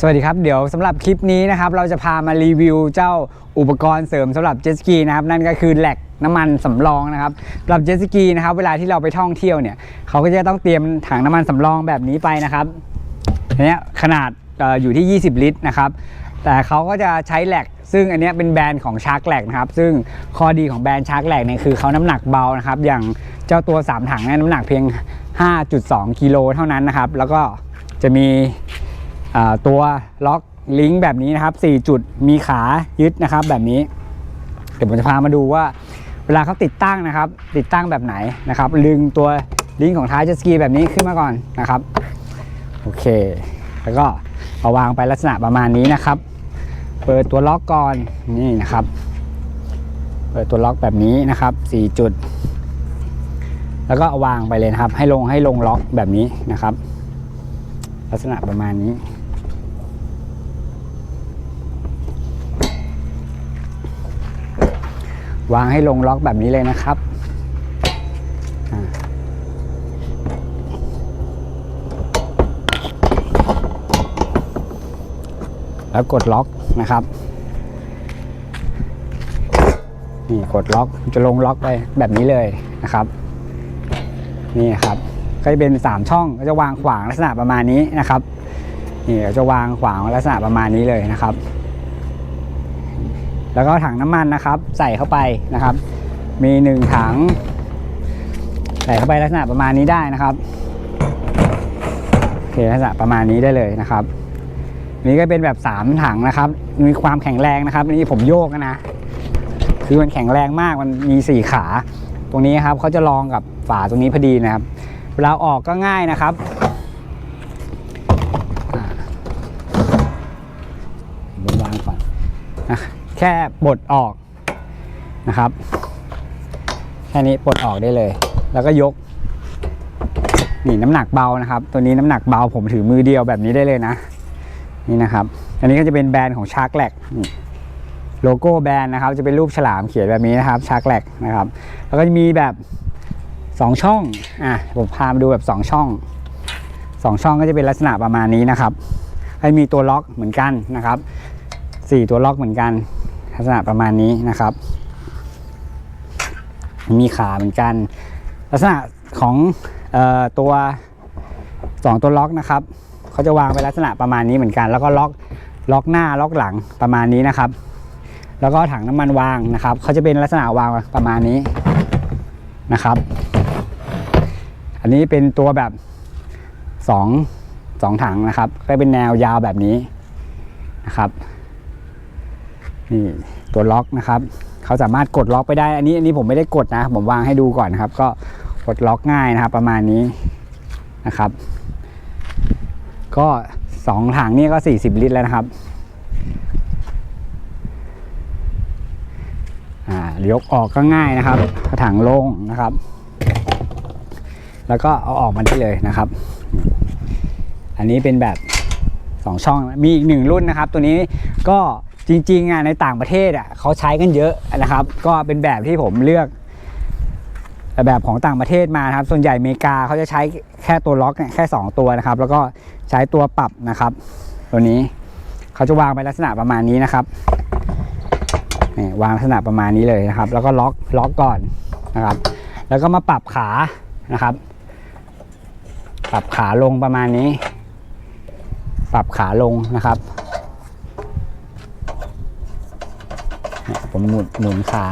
สวัสดีครับ เดี๋ยวสำหรับคลิปนี้นะครับ เราจะพามารีวิวเจ้าอุปกรณ์เสริมสำหรับเจ็ตสกีนะครับ นั่นก็คือแหลกน้ำมันสำรองนะครับสำหรับเจ็ตสกีนะครับ เวลาที่เราไปท่องเที่ยวเนี่ย เขาก็จะต้องเตรียมถังน้ำมันสำรองแบบนี้ไปนะครับอันเนี้ยขนาดอยู่ที่ 20 ลิตรนะครับ แต่เขาก็จะใช้แหลกซึ่งอันนี้เป็นแบรนด์ของชาร์กแหลกนะครับ ซึ่งข้อดีของแบรนด์ชาร์กแหลกเนี่ยคือเขาน้ำหนักเบานะครับ อย่างเจ้าตัว 3 ถังเนี่ยน้ำหนักเพียง 5.2 กิโลเท่านั้นนะครับ แล้วก็จะมี ตัวล็อกลิงก์แบบนี้นะครับ 4 จุดมีขายึดนะครับแบบนี้ เดี๋ยวผมจะพามาดูว่า เวลาเขาติดตั้งนะครับ ติดตั้งแบบไหนนะครับดึงตัวลิงก์ของท้ายเจ็ตสกีแบบนี้ขึ้นมาก่อนนะครับโอเค แล้วก็เอาวางไปลักษณะประมาณนี้นะครับ เปิดตัวล็อกก่อนนี่นะครับ เปิดตัวล็อกแบบนี้นะครับ 4 จุด แล้วก็เอาวางไปเลยครับ ให้ลงให้ลงล็อกแบบนี้นะครับ ลักษณะประมาณนี้ วางให้ลงล็อกแบบนี้เลยนะครับแล้วกดล็อกนะครับนี่กดล็อกจะลงล็อกไปแบบนี้เลยนะครับ นี่ครับก็จะเป็น 3 ช่องก็จะวางขวางลักษณะประมาณนี้นะครับนี่จะวางขวางลักษณะประมาณนี้เลยนะครับ แล้วก็ถังน้ำมันนะครับ ใส่เข้าไปนะครับ มีหนึ่งถัง ใส่เข้าไปลักษณะประมาณนี้ได้นะครับโอเคลักษณะประมาณนี้ได้เลยนะครับ นี่ก็เป็นแบบ 3 ถังนะครับ มีความแข็งแรงนะครับนี่ผมโยกนะคือมันแข็งแรงมากมันมี 4 ขา ตรงนี้ครับเขาจะรองกับฝาตรงนี้พอดีนะครับเวลาออกก็ง่ายนะครับอ่าวางก่อนนะ แค่ปลดออกนะครับแค่นี้ปลดออกได้เลย แล้วก็ยกนี่น้ำหนักเบานะครับ ตัวนี้น้ำหนักเบาผมถือมือเดียวแบบนี้ได้เลยนะ นี่นะครับ อันนี้ก็จะเป็นแบรนด์ของชาร์กแลกโลโก้แบรนด์นะครับ จะเป็นรูปฉลามเขียนแบบนี้นะครับชาร์กแลกนะครับ แล้วก็จะมีแบบสองช่องอะผมพามาดูแบบสองช่องสองช่องก็จะเป็นลักษณะประมาณนี้นะครับให้มีตัวล็อกเหมือนกันนะครับ สี่ตัวล็อกเหมือนกัน ลักษณะประมาณนี้นะครับ มีขาเหมือนกัน ลักษณะของออตัวสองตัวล็อกนะครับเขาจะวางไปลักษณะประมาณนี้เหมือนกัน แล้วก็ล็อกล็อกหน้าล็อกหลังประมาณนี้นะครับ แล้วก็ถังน้ำมันวางนะครับเขาจะเป็นลักษณะวางประมาณนี้นะครับ อันนี้เป็นตัวแบบสองสองถังนะครับ ก็เป็นแนวยาวแบบนี้นะครับ นี่ตัวล็อกนะครับเขาสามารถกดล็อกไปได้ อันนี้อันนี้ผมไม่ได้กดนะ ผมวางให้ดูก่อนนะครับ ก็กดล็อกง่ายนะครับ ประมาณนี้นะครับ ก็สองถังนี่ก็ 40 ลิตรแล้วนะครับอ่ายกออกก็ง่ายนะครับกระถังโล่งนะครับ แล้วก็เอาออกมาได้เลยนะครับ อันนี้เป็นแบบ 2 ช่องมีอีกหนึ่งรุ่นนะครับ ตัวนี้ก็ จริงๆอะในต่างประเทศอะเขาใช้กันเยอะนะครับ ก็เป็นแบบที่ผมเลือก แบบของต่างประเทศมานะครับ ส่วนใหญ่อเมริกาเขาจะใช้แค่ตัวล็อกเนี่ยแค่ 2 ตัวนะครับ แล้วก็ใช้ตัวปรับนะครับ ตัวนี้เขาจะวางไปลักษณะประมาณนี้นะครับนี่วางลักษณะประมาณนี้เลยนะครับ แล้วก็ล็อกล็อกก่อนนะครับ แล้วก็มาปรับขานะครับ ปรับขาลงประมาณนี้ ปรับขาลงนะครับเนี่ย ผมหมุนหมุนขา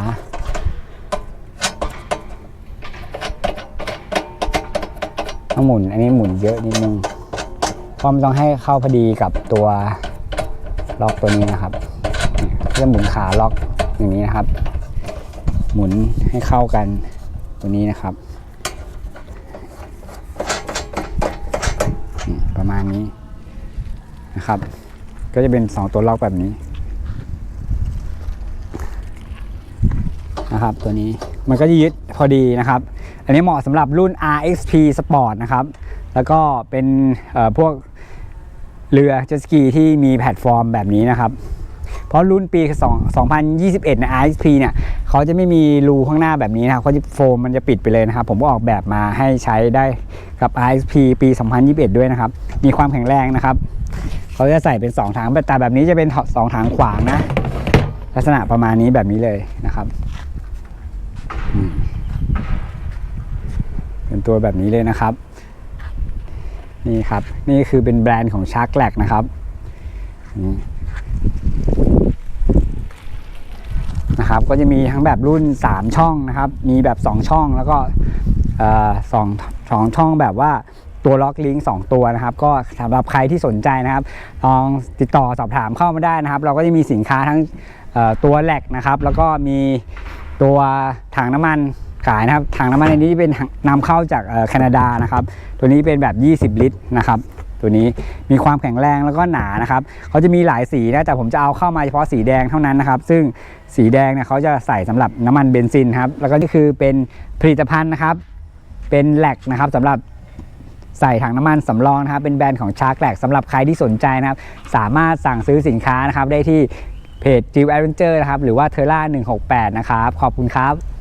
ต้องหมุนอันนี้หมุนเยอะนิดนึงเพราะมันต้องให้เข้าพอดีกับตัวล็อกตัวนี้นะครับเนี่ยจะหมุนขาล็อกอย่างนี้นะครับ หมุนให้เข้ากันตัวนี้นะครับ ประมาณนี้นะครับ ก็จะเป็น 2 ตัวล็อกแบบนี้ นะครับตัวนี้มันก็จะยึดพอดีนะครับ อันนี้เหมาะสำหรับรุ่น RXP Sport นะครับ แล้วก็เป็นพวกเรือเจ็ตสกีที่มีแพลตฟอร์มแบบนี้นะครับ เพราะรุ่นปี2 2021 ใน RXP เนี่ยเขาจะไม่มีรูข้างหน้าแบบนี้นะครับเขาจะโฟมมันจะปิดไปเลยนะครับ ผมก็ออกแบบมาให้ใช้ได้กับ RXP ปี 2021 ด้วยนะครับ มีความแข็งแรงนะครับเขาจะใส่เป็น 2 ถังแต่แบบนี้จะเป็น2ถังขวางนะลักษณะประมาณนี้แบบนี้เลยนะครับ เป็นตัวแบบนี้เลยนะครับ นี่ครับ นี่คือเป็นแบรนด์ของชาร์กแลกนะครับนะครับ ก็จะมีทั้งแบบรุ่น 3 ช่องนะครับ มีแบบ 2 ช่องแล้วก็สองสองช่องแบบว่าตัวล็อกลิงก์2ตัวนะครับ ก็สำหรับใครที่สนใจนะครับลองติดต่อสอบถามเข้ามาได้นะครับ เราก็จะมีสินค้าทั้งตัวแหลกนะครับ แล้วก็มี ตัวถังน้ำมันขายนะครับถังน้ำมันในนี้เป็นถังนำเข้าจากแคนาดานะครับ ตัวนี้เป็นแบบ 20 ลิตรนะครับ ตัวนี้มีความแข็งแรงแล้วก็หนานะครับเขาจะมีหลายสีนะแต่ผมจะเอาเข้ามาเฉพาะสีแดงเท่านั้นนะครับ ซึ่งสีแดงเนี่ยเขาจะใส่สำหรับน้ำมันเบนซินครับ แล้วก็นี่คือเป็นผลิตภัณฑ์นะครับ เป็นแหลกนะครับสำหรับใส่ถังน้ำมันสำรองนะครับ เป็นแบรนด์ของชาร์กแหลกสำหรับใครที่สนใจนะครับ สามารถสั่งซื้อสินค้านะครับได้ที่ จิวแอดเวนเจอร์นะครับ หรือว่าเทอร่า168 นะครับ ขอบคุณครับ